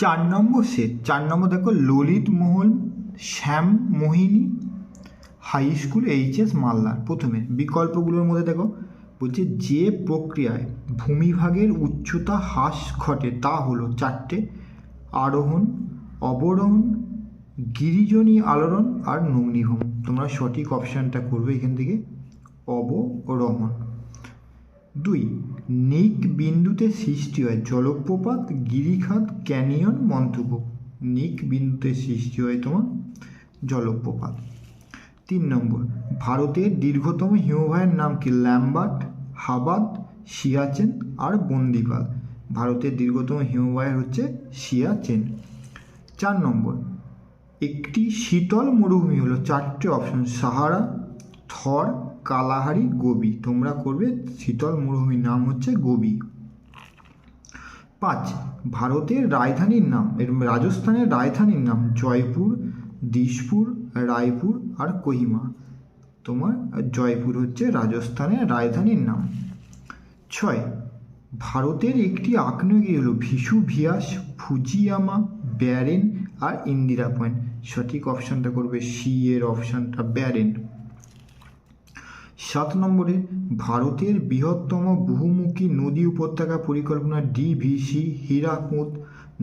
চার নম্বর সেট চার নম্বর দেখো Lalit Mohan, Shyam Mohini high school HS মালদার প্রথমে। বিকল্পগুলোর মধ্যে দেখো, বলছে যে প্রক্রিয়ায় ভূমিভাগের উচ্চতা হ্রাস ঘটে তা হলো চারটে, আরোহণ, অবরোহণ, গিরিজনী আলোড়ন আর নগ্নিভূম তোমরা সঠিক অপশানটা করবে এখান থেকে। অবরোহণ। দুই, নিক বিন্দুতে সৃষ্টি হয় জলপ্রপাত, গিরিখাত, ক্যানিয়ন মন্তব্য নিক বিন্দুতে সৃষ্টি হয় তোমার জলপ্রপাত। তিন নম্বর, ভারতের দীর্ঘতম হিমবাহের নাম কি? ল্যাম্বার্ট হাবাদ সিয়াচেন আর বন্দিপাল। ভারতের দীর্ঘতম হিমবাহের হচ্ছে সিয়াচেন। চার নম্বর, একটি শীতল মরুভূমি হলো চারটে option, Sahara, Thar Kalahari Gobi. তোমরা করবে শীতল মরুভূমির নাম হচ্ছে গোবি। পাঁচ, ভারতের রাজধানীর নাম, এর রাজস্থানের রাজধানীর নাম জয়পুর দিশপুর রায়পুর আর কোহিমা। তোমার জয়পুর হচ্ছে রাজস্থানের রাজধানীর নাম। ছয়, ভারতের একটি আগ্নেয়গিরি হলো ভিসু, ভিয়াস, ফুজিয়ামা, ব্যারেন আর ইন্দিরা পয়েন্ট। সঠিক অপশানটা করবে সি এর অপশানটা ব্যারেন। সাত নম্বরে ভারতের বৃহত্তম বহুমুখী নদী উপত্যকা পরিকল্পনা ডিভিসি হীরাকুদ,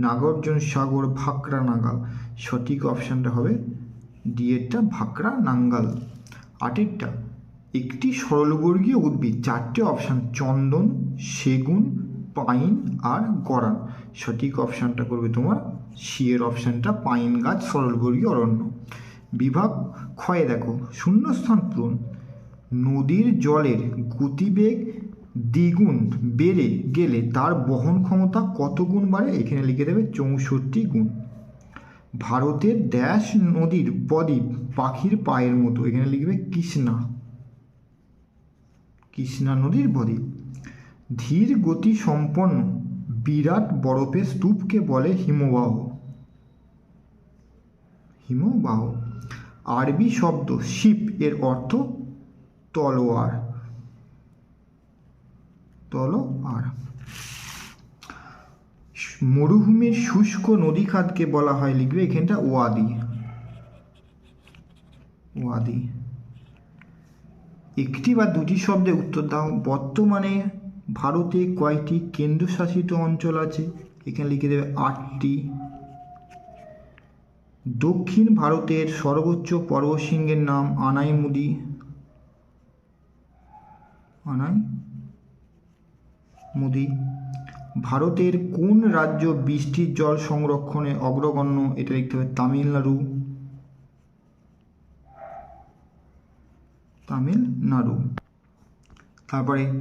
নাগার্জুন সাগর ভাকরা নাগাল সঠিক অপশানটা হবে ডি এরটা ভাকরা নাঙ্গাল আটেরটা, একটি সরলবর্গীয় উদ্ভিদ। চারটে অপশান, চন্দন, সেগুন, পাইন আর গড়ান সঠিক অপশানটা করবে তোমার সি এর অপশানটা, পাইন গাছ সরলবর্গীয় অরণ্য। বিভাগ ক্ষয়ে দেখো, শূন্যস্থান পূরণ। নদীর জলের গতিবেগ দ্বিগুণ বেড়ে গেলে তার বহন ক্ষমতা কত গুণ বাড়ে? এখানে লিখে দেবে চৌষট্টি গুণ। ভারতের ড্যাশ নদীর বদ্বীপ পাখির পায়ের মতো। এখানে লিখবে কৃষ্ণা। কৃষ্ণা নদীর বদ্বীপ। ধীর গতি সম্পন্ন বিরাট বরফের স্তূপকে বলে হিমবাহ। হিমবাহ। আরবি শব্দ শিপ এর অর্থ তলোয়ার তলোয়ার মরুভূমির শুষ্ক নদী খাতকে বলা হয় লিখবে এখানটা ওয়াদি। ওয়াদি। একটি বা দুটি শব্দে উত্তর দাও। বর্তমানে ভারতে কয়টি কেন্দ্রশাসিত অঞ্চল আছে? এখানে লিখে দেবে আটটি। দক্ষিণ ভারতের সর্বোচ্চ পর্বতশৃঙ্গের নাম আনাইমুদি। আনাই মুদি, ভারতের কোন রাজ্য বৃষ্টির জল সংরক্ষণে অগ্রগণ্য? এটা লিখতে হবে তামিলনাড়ু। তামিলনাড়ু। তারপরে,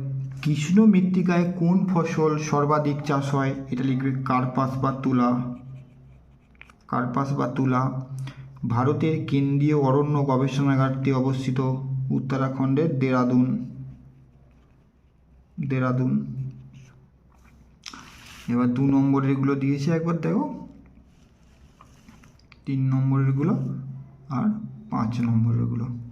কৃষ্ণ মৃত্তিকায় কোন ফসল সর্বাধিক চাষ হয়? এটা লিখবে কার্পাস বা তুলা। কার্পাস বা তুলা। ভারতের কেন্দ্রীয় অরণ্য গবেষণাগারটি অবস্থিত উত্তরাখণ্ডের দেরাদুন। দেরাদুন। এবার দু নম্বরেরগুলো দিয়েছে একবার দেখো। তিন নম্বরেরগুলো আর পাঁচ নম্বরেরগুলো।